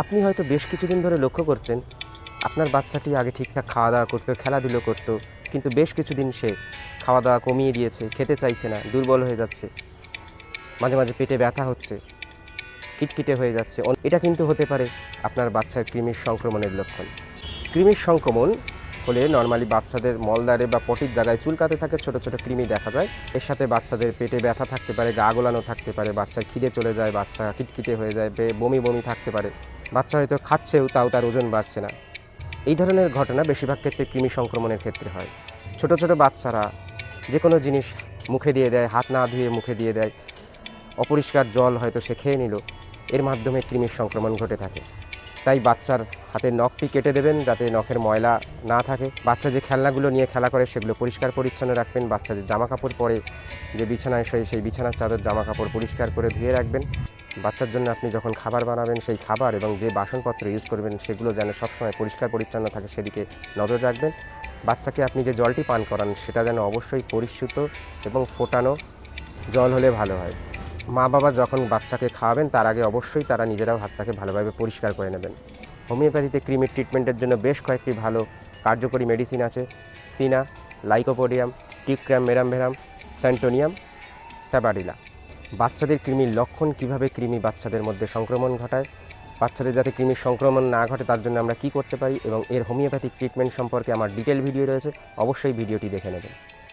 আপনি হয়তো বেশ কিছুদিন ধরে লক্ষ্য করছেন, আপনার বাচ্চাটি আগে ঠিকঠাক খাওয়া দাওয়া করতো, খেলাধুলো করতো, কিন্তু বেশ কিছুদিন সে খাওয়া দাওয়া কমিয়ে দিয়েছে, খেতে চাইছে না, দুর্বল হয়ে যাচ্ছে। মাঝে মাঝে পেটে ব্যথা হচ্ছে কিটকিটে হয়ে যাচ্ছে। এটা কিন্তু হতে পারে আপনার বাচ্চার কৃমির সংক্রমণের লক্ষণ। কৃমির সংক্রমণ হলে নর্মালি বাচ্চাদের মলদ্বারে বা পটির জায়গায় চুলকাতে থাকে, ছোট ছোট কৃমি দেখা যায়। এর সাথে বাচ্চাদের পেটে ব্যথা থাকতে পারে, গা গোলানো থাকতে পারে বাচ্চার খিদে চলে যায়, বাচ্চা কিটকিটে হয়ে যায় বমি বমি থাকতে পারে। বাচ্চা হয়তো খাচ্ছেও, তাও তার ওজন বাড়ছে না। এই ধরনের ঘটনা বেশিরভাগ ক্ষেত্রে কৃমি সংক্রমণের ক্ষেত্রে হয়। ছোট ছোট বাচ্চারা যে কোনো জিনিস মুখে দিয়ে দেয়, হাত না ধুয়ে মুখে দিয়ে দেয়, অপরিষ্কার জল হয়তো সে খেয়ে নিল, এর মাধ্যমে কৃমির সংক্রমণ ঘটে থাকে। তাই বাচ্চার হাতের নখটি কেটে দেবেন যাতে নখের ময়লা না থাকে। বাচ্চা যে খেলনাগুলো নিয়ে খেলা করে সেগুলো পরিষ্কার পরিচ্ছন্ন রাখবেন। বাচ্চা যে জামা কাপড় পরে যে বিছানায় শুয়ে সেই বিছানার চাদর জামা কাপড় পরিষ্কার করে ধুয়ে রাখবেন। বাচ্চার জন্য আপনি যখন খাবার বানাবেন সেই খাবার এবং যে বাসনপত্র ইউজ করবেন সেগুলো যেন সবসময় পরিষ্কার পরিচ্ছন্ন থাকে সেদিকে নজর রাখবেন। বাচ্চাকে আপনি যে জলটি পান করান সেটা যেন অবশ্যই পরিশ্রুত এবং ফোটানো জল হলে ভালো হয়। মা বাবা যখন বাচ্চাকে খাওয়াবেন, তার আগে অবশ্যই তারা নিজেরাও হাতটাকে ভালোভাবে পরিষ্কার করে নেবেন। হোমিওপ্যাথিতে ক্রিমির ট্রিটমেন্টের জন্য বেশ কয়েকটি ভালো কার্যকরী মেডিসিন আছে। সিনা, লাইকোপোডিয়াম, টিক্রাম, মেরামভেরাম, স্যান্টোনিয়াম, স্যাবাডিলা। বাচ্চাদের কৃমির লক্ষণ কীভাবে কৃমি বাচ্চাদের মধ্যে সংক্রমণ ঘটায়, বাচ্চাদের যাতে কৃমির সংক্রমণ না ঘটে, তার জন্য আমরা কী করতে পারি এবং এর হোমিওপ্যাথিক ট্রিটমেন্ট সম্পর্কে আমার ডিটেল ভিডিও রয়েছে, অবশ্যই ভিডিওটি দেখে নেবেন।